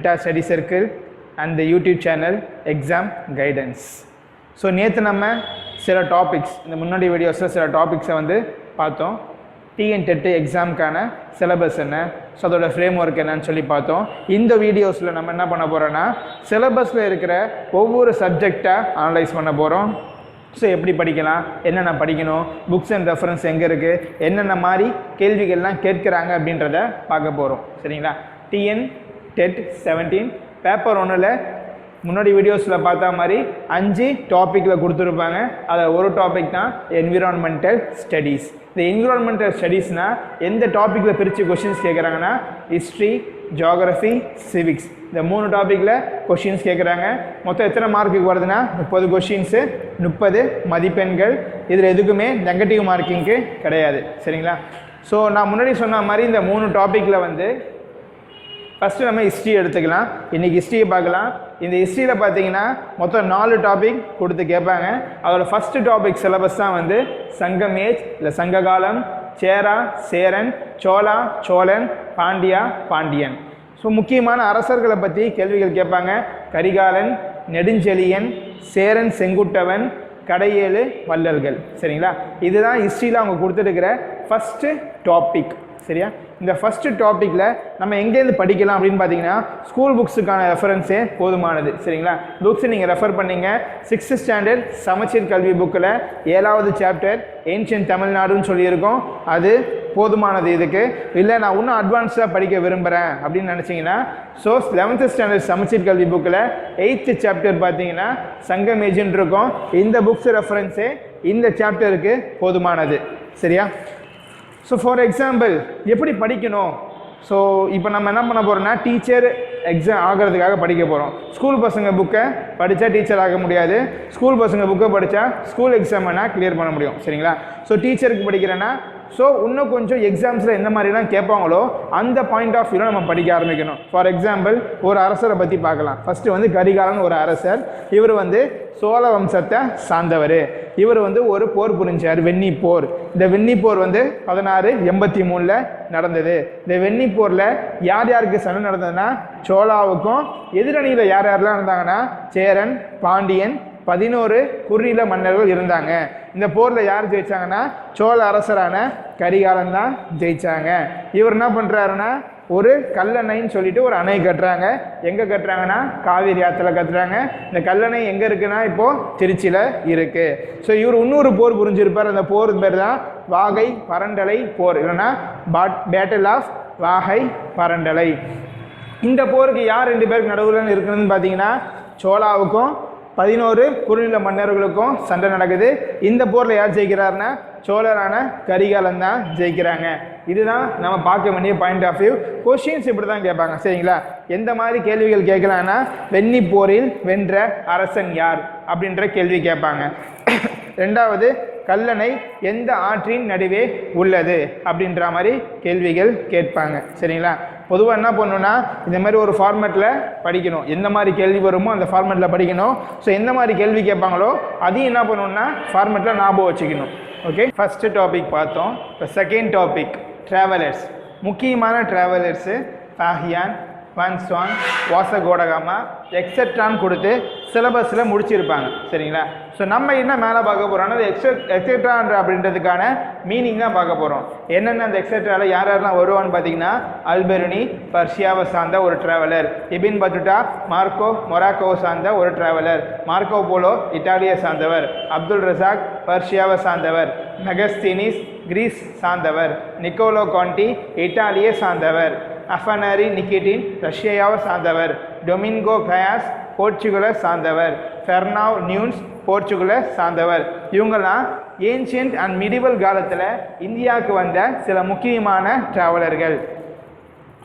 மென்டா study circle and the YouTube channel exam guidance so நேற்று நம்ம சில டாபிக்ஸ் இந்த முன்னாடி வீடியோஸில் சில டாபிக்ஸை வந்து பார்த்தோம். டிஎன் டெட்டு எக்ஸாமுக்கான சிலபஸ் என்ன? ஸோ அதோட ஃப்ரேம் ஒர்க் என்னன்னு சொல்லி பார்த்தோம். இந்த வீடியோஸில் நம்ம என்ன பண்ண போகிறோன்னா சிலபஸில் இருக்கிற ஒவ்வொரு சப்ஜெக்டாக அனலைஸ் பண்ண போகிறோம் ஸோ எப்படி படிக்கலாம்? என்னென்ன படிக்கணும்? புக்ஸ் அண்ட் ரெஃபரன்ஸ் எங்கே இருக்குது என்னென்ன மாதிரி கேள்விகள்லாம் கேட்குறாங்க அப்படின்றத பார்க்க போகிறோம் சரிங்களா? TN dead seventeen. பேப்பர் ஒன்றில் முன்னாடி வீடியோஸில் பார்த்தா மாதிரி அஞ்சு டாப்பிக்கில் கொடுத்துருப்பாங்க. அதில் ஒரு டாபிக் தான் என்விரான்மெண்டல் ஸ்டடீஸ் இந்த என்விரான்மெண்டல் ஸ்டடீஸ்னால் எந்த டாப்பிக்கில் பிரித்து கொஷின்ஸ் கேட்குறாங்கன்னா ஹிஸ்ட்ரி ஜியாகிரஃபி சிவிக்ஸ் இந்த மூணு டாப்பிக்கில் கொஷின்ஸ் கேட்குறாங்க மொத்தம் எத்தனை மார்க்குக்கு வருதுன்னா முப்பது கொஷின்ஸு முப்பது மதிப்பெண்கள். இதில் எதுக்குமே நெகட்டிவ் மார்க்கிங்க்கு கிடையாது. சரிங்களா? ஸோ நான் முன்னாடி சொன்ன மாதிரி இந்த மூணு டாப்பிக்கில் வந்து ஃபஸ்ட்டு நம்ம ஹிஸ்ட்ரி எடுத்துக்கலாம். இன்றைக்கி ஹிஸ்ட்ரியை பார்க்கலாம். இந்த ஹிஸ்ட்ரியில் பார்த்தீங்கன்னா மொத்தம் நாலு டாபிக் கொடுத்து கேட்பாங்க. அதோட ஃபஸ்ட்டு டாபிக் சிலபஸ் தான் வந்து சங்கமேஜ் இல்லை சங்ககாலம் சேரா சேரன் சோழா சோழன் பாண்டியா பாண்டியன். ஸோ முக்கியமான அரசர்களை பற்றி கேள்விகள் கேட்பாங்க. கரிகாலன் நெடுஞ்செழியன் சேரன் செங்குட்டவன் கடையேழு வள்ளல்கள். சரிங்களா? இதுதான் ஹிஸ்ட்ரியில் அவங்க கொடுத்துருக்கிற ஃபஸ்ட்டு டாபிக் சரியா? இந்த ஃபஸ்ட்டு டாப்பிக்கில் நம்ம எங்கேருந்து படிக்கலாம் அப்படின்னு பார்த்தீங்கன்னா ஸ்கூல் புக்ஸுக்கான ரெஃபரன்ஸே போதுமானது சரிங்களா? புக்ஸ் நீங்கள் ரெஃபர் பண்ணீங்க. சிக்ஸ்த்து ஸ்டாண்டர்ட் சமச்சீர் கல்வி புக்கில் ஏழாவது சாப்டர் ஏன்ஷியன் தமிழ்நாடுன்னு சொல்லியிருக்கோம். அது போதுமானது இதுக்கு. இல்லை நான் இன்னும் அட்வான்ஸாக படிக்க விரும்புகிறேன் அப்படின்னு நினச்சிங்கன்னா ஸோ லெவன்த்து ஸ்டாண்டர்ட் சமச்சீர் கல்வி புக்கில் எயித்து சாப்டர் பார்த்தீங்கன்னா சங்கம் ஏஜென்ட் இருக்கும். இந்த புக்ஸ் ரெஃபரன்ஸே இந்த சாப்டருக்கு போதுமானது சரியா? ஸோ ஃபார் எக்ஸாம்பிள் எப்படி படிக்கணும்? ஸோ இப்போ நம்ம என்ன பண்ண போகிறோம்னா டீச்சர் எக்ஸாம் ஆகிறதுக்காக படிக்க போகிறோம் ஸ்கூல் பசங்க புக்கை படித்தா டீச்சர் ஆக முடியாது. ஸ்கூல் பசங்க புக்கை படித்தா ஸ்கூல் எக்ஸாம் வேணால் கிளியர் பண்ண முடியும். சரிங்களா? ஸோ டீச்சருக்கு படிக்கிறேன்னா ஸோ இன்னும் கொஞ்சம் எக்ஸாம்ஸில் எந்த மாதிரிலாம் கேட்பாங்களோ அந்த பாயிண்ட் ஆஃப் வியூவில் நம்ம படிக்க ஆரம்பிக்கணும். ஃபார் எக்ஸாம்பிள் ஒரு அரசரை பற்றி பார்க்கலாம். ஃபஸ்ட்டு வந்து கரிகாலன் ஒரு அரசர். இவர் வந்து சோழ வம்சத்தை சார்ந்தவர். இவர் வந்து ஒரு போர் புரிஞ்சார் வெண்ணி போர். இந்த வெண்ணி போர் வந்து பதினாறு எண்பத்தி மூணில் நடந்தது. இந்த வெண்ணி போரில் யார் யாருக்கு சண்டை நடந்ததுன்னா சோழாவுக்கும் எதிரணியில் யார் யாரெல்லாம் இருந்தாங்கன்னா சேரன் பாண்டியன் பதினோரு குறுநில மன்னர்கள் இருந்தாங்க. இந்த போரில் யார் ஜெயிச்சாங்கன்னா சோழ அரசரான கரிகாலன் தான் ஜெயிச்சாங்க. இவர் என்ன பண்ணுறாருன்னா ஒரு கல்லணைன்னு சொல்லிட்டு ஒரு அணை கட்டுறாங்க. எங்கே கட்டுறாங்கன்னா காவேரி ஆற்றுல கட்டுறாங்க. இந்த கல்லணை எங்கே இருக்குன்னா இப்போது திருச்சியில் இருக்குது ஸோ இவர் இன்னொரு போர் புரிஞ்சிருப்பார். அந்த போர் பேர் தான் வாகை பரண்டலை போர். இல்லைன்னா பாட் பேட்டில் ஆஃப் வாகை பரண்டலை. இந்த போருக்கு யார் ரெண்டு பேருக்கு நடுவில் இருக்குதுன்னு பார்த்தீங்கன்னா சோழாவுக்கும் பதினோரு குறுநில மன்னர்களுக்கும் சண்டை நடக்குது. இந்த போரில் யார் ஜெயிக்கிறாருன்னா சோழரான கரிகாலன் தான் ஜெயிக்கிறாங்க. இதுதான் நம்ம பார்க்க வேண்டிய பாயிண்ட் ஆஃப் வியூ கொஷின்ஸ் இப்படி தான் கேட்பாங்க சரிங்களா? எந்த மாதிரி கேள்விகள் கேட்கலான்னா வெண்ணி போரில் வென்ற அரசன் யார் அப்படின்ற கேள்வி கேட்பாங்க. ரெண்டாவது கல்லணை எந்த ஆற்றின் நடுவே உள்ளது அப்படின்ற மாதிரி கேள்விகள் கேட்பாங்க சரிங்களா? பொதுவாக என்ன பண்ணணும்னா இந்த மாதிரி ஒரு ஃபார்மேட்டில் படிக்கணும். எந்த மாதிரி கேள்வி வருமோ அந்த ஃபார்மேட்டில் படிக்கணும். ஸோ எந்த மாதிரி கேள்வி கேட்பாங்களோ அதையும் என்ன பண்ணணும்னா ஃபார்மேட்டில் ஞாபகம் வச்சுக்கணும். ஓகே ஃபஸ்ட்டு டாபிக் பார்த்தோம். இப்போ செகண்ட் டாபிக் ட்ராவலர்ஸ் முக்கியமான ட்ராவலர்ஸு ஃபாஹியான் வான்ஸ்வான் வாசகோடகாமா எக்ஸெட்ரான்னு கொடுத்து சிலபஸில் முடிச்சிருப்பாங்க. சரிங்களா? ஸோ நம்ம என்ன மேலே பார்க்க போகிறோம்னா எக்ஸெட் எக்ஸெட்ரான்ற அப்படின்றதுக்கான மீனிங் தான் பார்க்க போகிறோம் என்னென்ன அந்த எக்ஸெட்ராவில் யார் யாரெல்லாம் வருவான்னு பார்த்தீங்கன்னா அல்பெருனி பர்ஷியாவை சார்ந்த ஒரு ட்ராவலர் இபின் பட்டுட்டா மார்க்கோ மொராக்கோவை சார்ந்த ஒரு ட்ராவலர் மார்க்கோ போலோ இட்டாலியை சார்ந்தவர் அப்துல் ரசாக் பர்ஷியாவை சார்ந்தவர் மெகஸ்தினிஸ் கிரீஸ் சார்ந்தவர் நிக்கோலோ கான்டி இட்டாலியை சார்ந்தவர். அஃபனரி நிக்கிட்டின் ரஷ்யாவை சார்ந்தவர் டொமின்கோ கயாஸ் போர்ச்சுகலை சார்ந்தவர் ஃபெர்னாவ் நியூன்ஸ் போர்ச்சுகலை சார்ந்தவர். இவங்கெல்லாம் ஏன்ஷியன்ட் அண்ட் மிடிவல் காலத்தில் இந்தியாவுக்கு வந்த சில முக்கியமான ட்ராவலர்கள்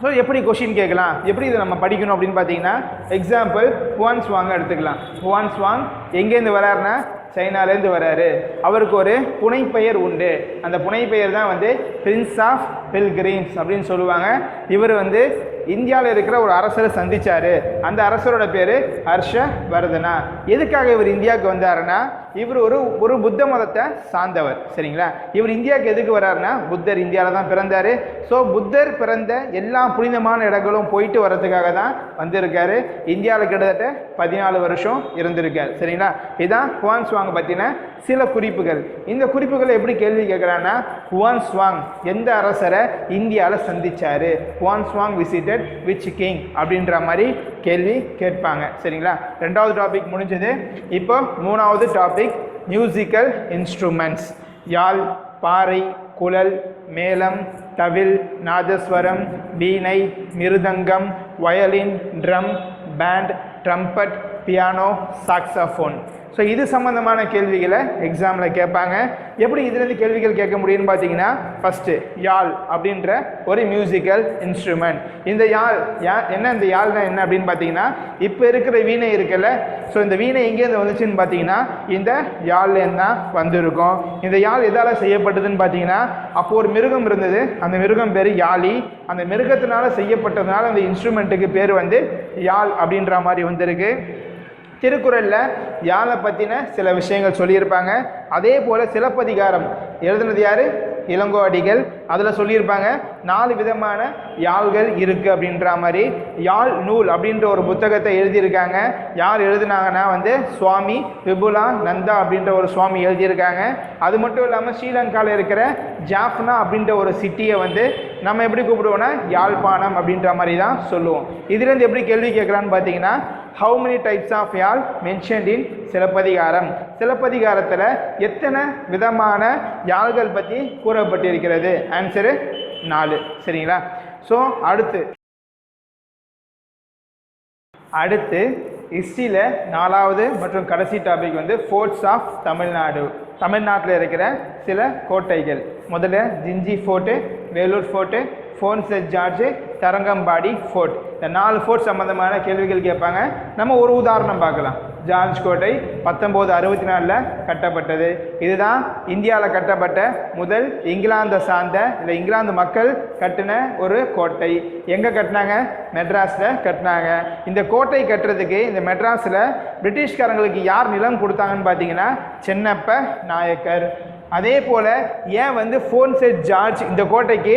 ஸோ எப்படி கொஷின் கேட்கலாம்? எப்படி இதை நம்ம படிக்கணும் அப்படின்னு பார்த்தீங்கன்னா எக்ஸாம்பிள் ஹுவான் ஸ்வாங் எடுத்துக்கலாம். ஹுவான் ஸ்வாங் எங்கேருந்து வராருன்னா சைனாலேருந்து வராரு. அவருக்கு ஒரு புனைப்பெயர் உண்டு. அந்த புனைப்பெயர் தான் வந்து பிரின்ஸ் ஆஃப் பில்கிரீம்ஸ் அப்படின்னு சொல்லுவாங்க. இவர் வந்து இந்தியாவில் இருக்கிற ஒரு அரசரை சந்தித்தார் அந்த அரசரோட பேர் ஹர்ஷவர்தனா. எதுக்காக இவர் இந்தியாவுக்கு வந்தாருன்னா இவர் ஒரு ஒரு புத்த மதத்தை சார்ந்தவர். சரிங்களா? இவர் இந்தியாவுக்கு எதுக்கு வர்றாருன்னா புத்தர் இந்தியாவில் தான் பிறந்தார். ஸோ புத்தர் பிறந்த எல்லா புனிதமான இடங்களும் போயிட்டு வர்றதுக்காக தான் வந்திருக்காரு. இந்தியாவில் கிட்டத்தட்ட பதினாலு வருஷம் இருந்திருக்கார். சரிங்களா? இதுதான் குவான் சுவாங் பற்றின சில குறிப்புகள். இந்த குறிப்புகளை எப்படி கேள்வி கேட்குறாங்கன்னா குவான் சுவாங் எந்த அரசரை இந்தியாவில் சந்தித்தார் Xuanzang visit visited which king அப்படின்ற மாதிரி கேள்வி கேட்பாங்க. சரிங்களா? ரெண்டாவது டாபிக் முடிஞ்சது. இப்போ மூணாவது டாபிக் மியூசிக்கல் இன்ஸ்ட்ருமெண்ட்ஸ் யாழ் பாறை குழல் மேளம் தவில் நாதஸ்வரம் வீணை மிருதங்கம் violin drum band trumpet piano saxophone. So இது சம்மந்தமான கேள்விகளை எக்ஸாமில் கேட்பாங்க. எப்படி இதுலேருந்து கேள்விகள் கேட்க முடியும்னு பார்த்தீங்கன்னா ஃபஸ்ட்டு யாழ் அப்படின்ற ஒரு மியூசிக்கல் இன்ஸ்ட்ருமெண்ட் இந்த யாழ் யா என்ன இந்த யாழ்னா என்ன அப்படின்னு பார்த்தீங்கன்னா இப்போ இருக்கிற வீணை இருக்குல்ல ஸோ இந்த வீணை எங்கேருந்து வந்துச்சுன்னு பார்த்தீங்கன்னா இந்த யாழ்லேருந்து தான் வந்திருக்கும். இந்த யாழ் எதால் செய்யப்பட்டதுன்னு பார்த்தீங்கன்னா அப்போது ஒரு மிருகம் இருந்தது. அந்த மிருகம் பேர் யாழி. அந்த மிருகத்தினால செய்யப்பட்டதுனால அந்த இன்ஸ்ட்ருமெண்ட்டுக்கு பேர் வந்து யாழ் அப்படின்ற மாதிரி வந்திருக்கு. திருக்குறளில் யாழை பற்றின சில விஷயங்கள் சொல்லியிருப்பாங்க. அதே போல் சிலப்பதிகாரம். எழுதுனது யார்? இளங்கோ அடிகள் அதில் சொல்லியிருப்பாங்க நாலு விதமான யாழ்கள் இருக்குது அப்படின்ற மாதிரி. யாழ் நூல் அப்படின்ற ஒரு புத்தகத்தை எழுதியிருக்காங்க. யார் எழுதுனாங்கன்னா வந்து சுவாமி விபுலா நந்தா அப்படின்ற ஒரு சுவாமி எழுதியிருக்காங்க. அது மட்டும் இல்லாமல் ஸ்ரீலங்காவில் இருக்கிற ஜாஃப்னா அப்படின்ற ஒரு சிட்டியை வந்து நம்ம எப்படி கூப்பிடுவோன்னா யாழ்ப்பாணம் அப்படின்ற மாதிரி தான் சொல்லுவோம். இதுலேருந்து எப்படி கேள்வி கேட்குறான்னு பார்த்தீங்கன்னா how many types of Yazh mentioned in Silappatikaram? சிலப்பதிகாரத்தில் எத்தனை விதமான யாழ்கள் பற்றி கூறப்பட்டிருக்கிறது? ஆன்சரு நாலு. சரிங்களா? ஸோ அடுத்து அடுத்து ஹிஸ்ட்ரியில் நாலாவது மற்றும் கடைசி டாபிக் வந்து ஃபோர்ட்ஸ் ஆஃப் தமிழ்நாடு தமிழ்நாட்டில் இருக்கிற சில கோட்டைகள். முதல்ல ஜிஞ்சி ஃபோர்ட்டு வேலூர் ஃபோர்ட்டு ஃபோன் செட் ஜார்ஜு தரங்கம்பாடி ஃபோர்ட் இந்த நாலு ஃபோர்ட் சம்மந்தமான கேள்விகள் கேட்பாங்க. நம்ம ஒரு உதாரணம் பார்க்கலாம். ஜார்ஜ் கோட்டை பத்தொம்போது அறுபத்தி நாலில் கட்டப்பட்டது. இதுதான் இந்தியாவில் கட்டப்பட்ட முதல் இங்கிலாந்தை சார்ந்த இல்லை இங்கிலாந்து மக்கள் கட்டின ஒரு கோட்டை. எங்கே கட்டினாங்க? மெட்ராஸில் கட்டினாங்க. இந்த கோட்டை கட்டுறதுக்கு இந்த மெட்ராஸில் பிரிட்டிஷ்காரங்களுக்கு யார் நிலம் கொடுத்தாங்கன்னு பார்த்தீங்கன்னா சென்னப்ப நாயக்கர். அதே போல் ஏன் வந்து ஃபோன் செட் ஜார்ஜ் இந்த கோட்டைக்கு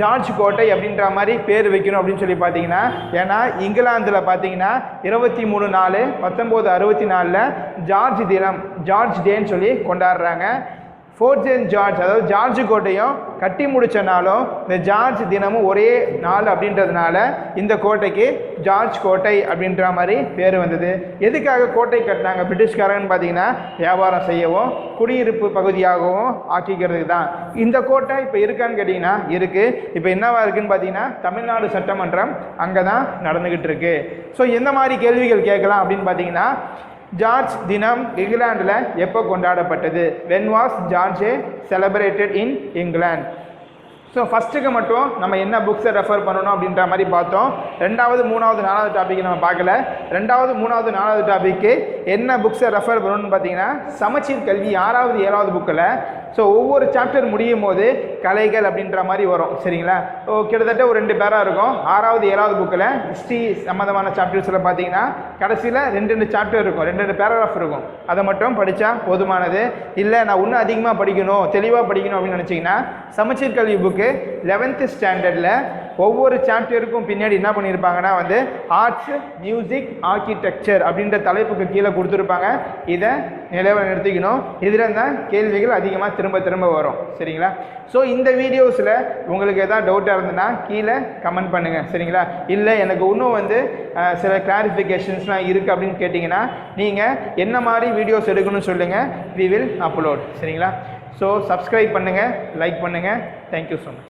ஜார்ஜ் கோட்டை அப்படின்ற மாதிரி பேர் வைக்கணும் அப்படின்னு சொல்லி பார்த்தீங்கன்னா ஏன்னா இங்கிலாந்தில் பார்த்தீங்கன்னா இருபத்தி மூணு நாலு பத்தொம்போது அறுபத்தி நாலில் ஜார்ஜ் தினம் ஜார்ஜ் டேன்னு சொல்லி கொண்டாடுறாங்க. ஃபோர்ட் சென்ட் ஜார்ஜ் அதாவது ஜார்ஜ் கோட்டையும் கட்டி முடித்தனாலும் இந்த ஜார்ஜ் தினமும் ஒரே நாள் அப்படின்றதுனால இந்த கோட்டைக்கு ஜார்ஜ் கோட்டை அப்படின்ற மாதிரி பேர் வந்தது. எதுக்காக கோட்டை கட்டினாங்க? பிரிட்டிஷ்காரங்கன்னு பார்த்தீங்கன்னா வியாபாரம் செய்யவும் குடியிருப்பு பகுதியாகவும் ஆக்கிக்கிறதுக்கு தான். இந்த கோட்டை இப்போ இருக்கான்னு கேட்டிங்கன்னா இருக்குது இப்போ என்னவா இருக்குன்னு பார்த்தீங்கன்னா தமிழ்நாடு சட்டமன்றம் அங்கே தான் நடந்துக்கிட்டு இருக்கு. ஸோ எந்த மாதிரி கேள்விகள் கேட்கலாம் அப்படின்னு பார்த்தீங்கன்னா ஜார்ஜ் தினம் இங்கிலாந்தில் எப்போ கொண்டாடப்பட்டது? When was George celebrated in England so ஃபஸ்ட்டுக்கு மட்டும் நம்ம என்ன புக்ஸை ரெஃபர் பண்ணணும் அப்படின்ற மாதிரி பார்த்தோம். ரெண்டாவது மூணாவது நாலாவது டாபிக் நம்ம பார்க்கல. ரெண்டாவது மூணாவது நாலாவது டாபிக்கு என்ன புக்ஸை ரெஃபர் பண்ணணும்னு பார்த்தீங்கன்னா சமச்சீர் கல்வி ஆறாவது ஏழாவது புக்கில் ஸோ ஒவ்வொரு சாப்டர் முடியும் போது கலைகள் அப்படின்ற மாதிரி வரும் சரிங்களா? ஸோ கிட்டத்தட்ட ஒரு ரெண்டு பேராக இருக்கும். ஆறாவது ஏழாவது புக்கில் ஹிஸ்ட்ரி சம்மந்தமான சாப்டர்ஸில் பார்த்தீங்கன்னா கடைசியில் ரெண்டு ரெண்டு சாப்டர் இருக்கும். ரெண்டு ரெண்டு பேராகிராஃப் இருக்கும். அதை மட்டும் படித்தா போதுமானது. இல்லை நான் இன்னும் அதிகமாக படிக்கணும் தெளிவாக படிக்கணும் அப்படின்னு நினச்சிங்கன்னா சமச்சீர் கல்வி புக்கு லெவன்த்து ஸ்டாண்டர்டில் ஒவ்வொரு சாப்டருக்கும் பின்னாடி என்ன பண்ணியிருப்பாங்கன்னா வந்து ஆர்ட்ஸ் மியூசிக் ஆர்கிடெக்சர் அப்படின்ற தலைப்புக்கு கீழே கொடுத்துருப்பாங்க. இதை நிலவை நிறுத்திக்கணும். இதில் தான் கேள்விகள் அதிகமாக திரும்ப திரும்ப வரும். சரிங்களா? ஸோ இந்த வீடியோஸில் உங்களுக்கு எதாவது டவுட்டாக இருந்ததுன்னா கீழே கமெண்ட் பண்ணுங்கள் சரிங்களா? இல்லை எனக்கு இன்னும் வந்து சில கிளாரிஃபிகேஷன்ஸ்லாம் இருக்குது அப்படின்னு கேட்டிங்கன்னா நீங்கள் என்ன மாதிரி வீடியோஸ் எடுக்கணும்னு சொல்லுங்கள் வி வில் அப்லோட் சரிங்களா? ஸோ சப்ஸ்கிரைப் பண்ணுங்கள் லைக் பண்ணுங்கள் தேங்க்யூ ஸோ மச்